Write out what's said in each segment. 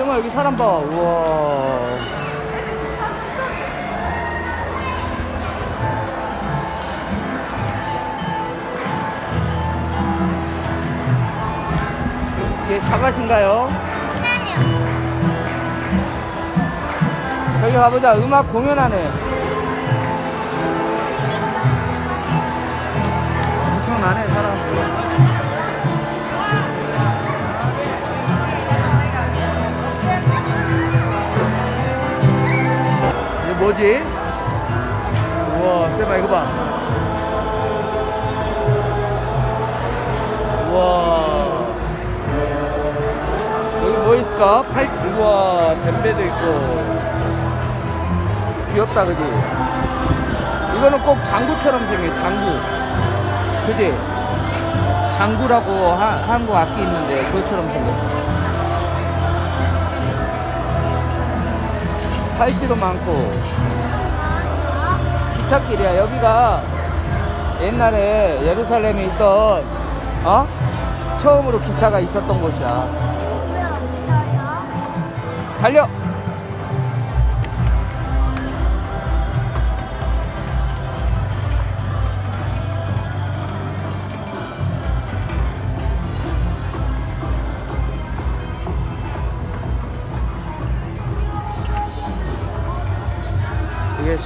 쌤아 여기 사람 봐. 우와. 이게 샤갓인가요? 저기 가보자. 음악 공연하네. 엄청나네, 사람. 뭐지? 우와, 쌤아, 이거 봐. 우와. 여기 뭐 있을까? 팔찌, 우와, 잼배도 있고. 귀엽다, 그지? 이거는 꼭 장구처럼 생겨, 장구. 그지? 장구라고 하, 한국 악기 있는데, 그것처럼 생겼어. 팔찌도 많고. 기찻길이야. 여기가 옛날에 예루살렘에 있던, 어? 처음으로 기차가 있었던 곳이야. 달려!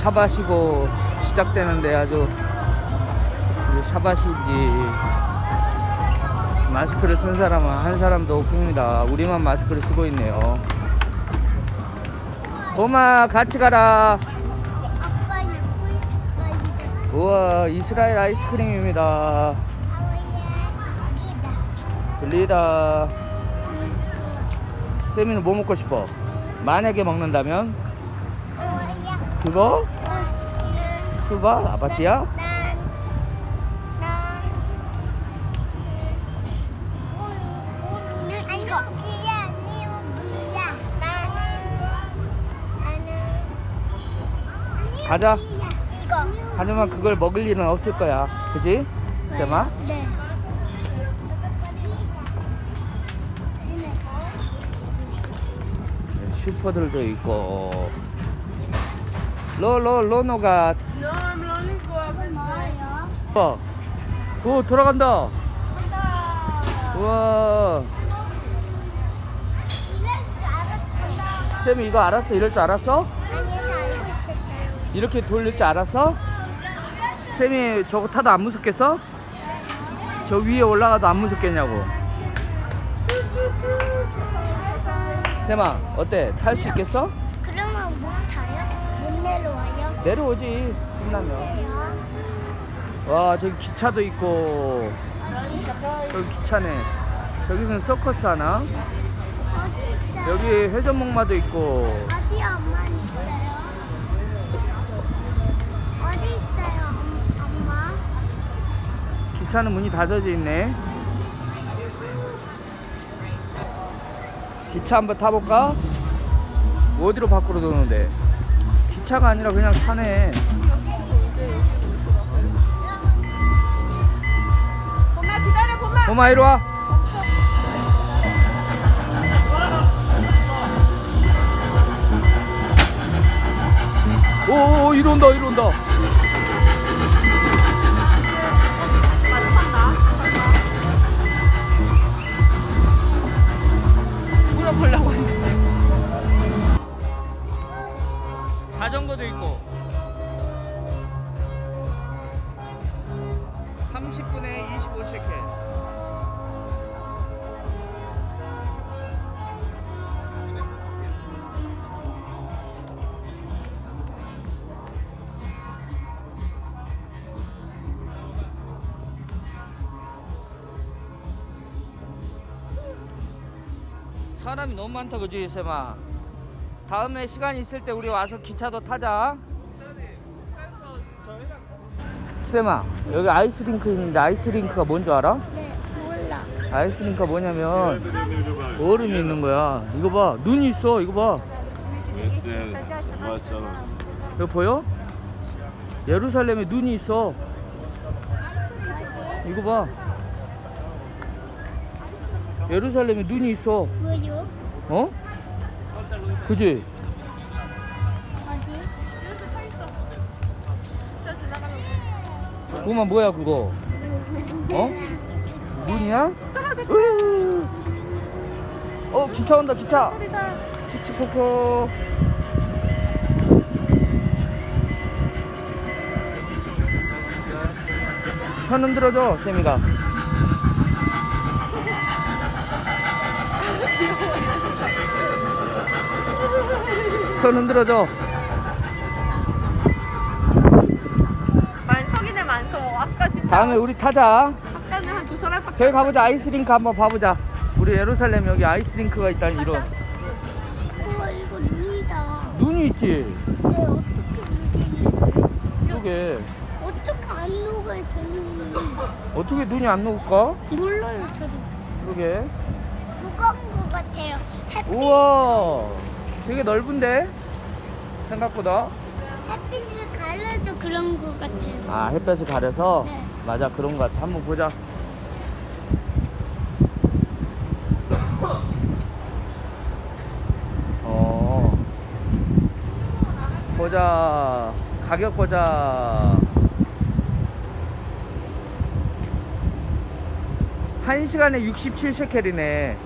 샤바시고 시작되는데 아주 이게 샤바시인지 마스크를 쓴 사람은 한 사람도 없습니다. 우리만 마스크를 쓰고 있네요. 봄아 같이 가라. 우와 이스라엘 아이스크림입니다. 들리다. 세미는 뭐 먹고 싶어? 만약에 먹는다면 그거? 수박? 아파트야? 가자. 이거. 하지만 그걸 먹을 일은 없을 거야. 그지? 세마? 네. 슈퍼들도 있고. 로로 로노가 No, I'm have it. 뭐예요? 어. 오 돌아간다. 우와. 쌤이 이거 알았어? 이럴 줄 알았어? 이렇게 돌릴 줄 알았어? 쌤이 저거 타도 안 무섭겠어? 저 위에 올라가도 안 무섭겠냐고. 쌤아 어때? 탈 수 있겠어? 내려와요? 내려오지 끝나면. 와 저기 기차도 있고 저기 기차네. 저기는 서커스 하나? 어디? 여기 회전목마도 있고 어디 엄마 있어요? 어디 있어요, 엄- 엄마? 기차는 문이 닫아져 있네. 기차 한번 타볼까? 어디로 밖으로 도는데? 기차가 아니라 그냥 차네. 봄아 기다려 봄아. 엄마 이리 와. 오, 오 이리 온다 이리 온다. 자전거도 있고. 30분에 25셰켈 사람이 너무 많다 그지 쌤아 다음에 시간 있을 때 우리 와서 기차도 타자. 쌤아, 여기 아이스링크 있는데 아이스링크가 뭔 줄 알아? 네, 몰라. 아이스링크가 뭐냐면 얼음이 있는 거야. 이거 봐, 눈이 있어. 이거 봐. 이거 보여? 예루살렘에 눈이 있어. 이거 봐. 예루살렘에 눈이 있어. 왜요? 어? 그지? 있어. 저 지나가면 그거만 뭐야 그거? 어? 눈이야? 으. 어 기차 온다 기차. 소리다. 칙칙폭폭. 손 흔들어줘 세미가. 손 흔들어줘. 만석이네 만석. 아까 진짜. 다음에 우리 타자. 아까는 한 두 사람밖에. 저기 가보자 아이스링크 한번 봐보자. 우리 예루살렘 여기 아이스링크가 있다는 이런. 우와 이거 눈이다. 눈이 있지. 왜 어떻게 눈이? 이게 어떻게 안 녹아요 저는? 어떻게 눈이 안 녹을까? 몰라요 저도. 그러게. 무거운 것 같아요. 햇빛 우와 되게 넓은데? 생각보다. 햇빛을 가려줘 그런 것 같아요. 아 햇볕을 가려서? 네. 맞아 그런 것 같아. 한번 보자. 어. 보자. 가격 보자. 한 시간에 67셰켈이네